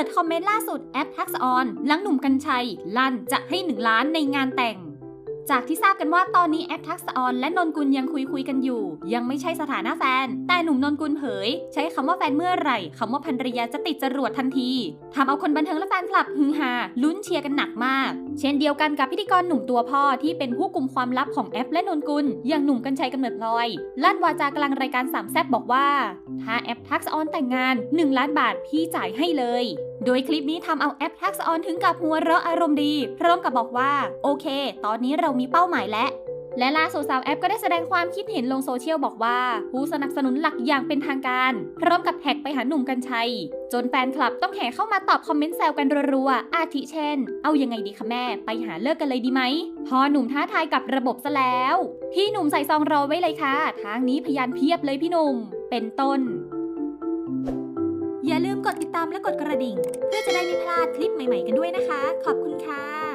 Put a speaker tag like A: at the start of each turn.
A: ปิดคอมเมนต์ล่าสุดแอปทักษออนหลังหนุ่มกัญชัยลั่นจะให้ 1 ล้านในงานแต่ง จากที่ทราบกันว่าตอนนี้แอปทักษออนและนนกุลยังคุยคุยกันอยู่ ยังไม่ใช่สถานะแฟน แต่หนุ่มนนกุลเผย ใช้คำว่าแฟนเมื่อไหร่คำว่าภรรยาจะติดจรวดทันทีทำเอาคนบันเทิงและแฟนคลับฮือฮาลุ้นเชียร์กันหนักมาก เช่นเดียวกันกับพิธีกรหนุ่มตัวพ่อที่เป็นผู้กุมความลับของแอปและนนกุล อย่างหนุ่มกัญชัยกำเนิดพลอย ลั่นวาจากลางรายการสามแซบบอกว่า ถ้าแอปทักษออนแต่งงาน 1 ล้านบาทพี่จ่ายให้เลย โดยคลิปนี้ทำเอาแอปทักษออนถึงกับหัวเราะอารมณ์ดี พร้อมกับบอกว่า โอเค ตอนนี้เรามีเป้าหมายแล้วและล่าสุดสาวแอปก็ได้แสดงความคิดเห็นลงโซเชียลบอกว่า ผู้สนับสนุนหลักอย่างเป็นทางการ พร้อมกับแท็กไปหาหนุ่มกัญชัย จนแฟนคลับต้องแห่เข้ามาตอบคอมเมนต์แซวกันรัวๆอาทิเช่น เอายังไงดีคะแม่ ไปหาเลิกกันเลยดีไหมพอหนุ่มท้าทายกับระบบซะแล้ว พี่หนุ่มใส่ซองรอไว้เลยค่ะทางนี้พยานเพียบเลยพี่หนุ่ม เป็นต้นอย่าลืมกดติดตามและกดกระดิ่ง เพื่อจะได้ไม่พลาดคลิปใหม่ ๆ กันด้วยนะคะ ขอบคุณค่ะ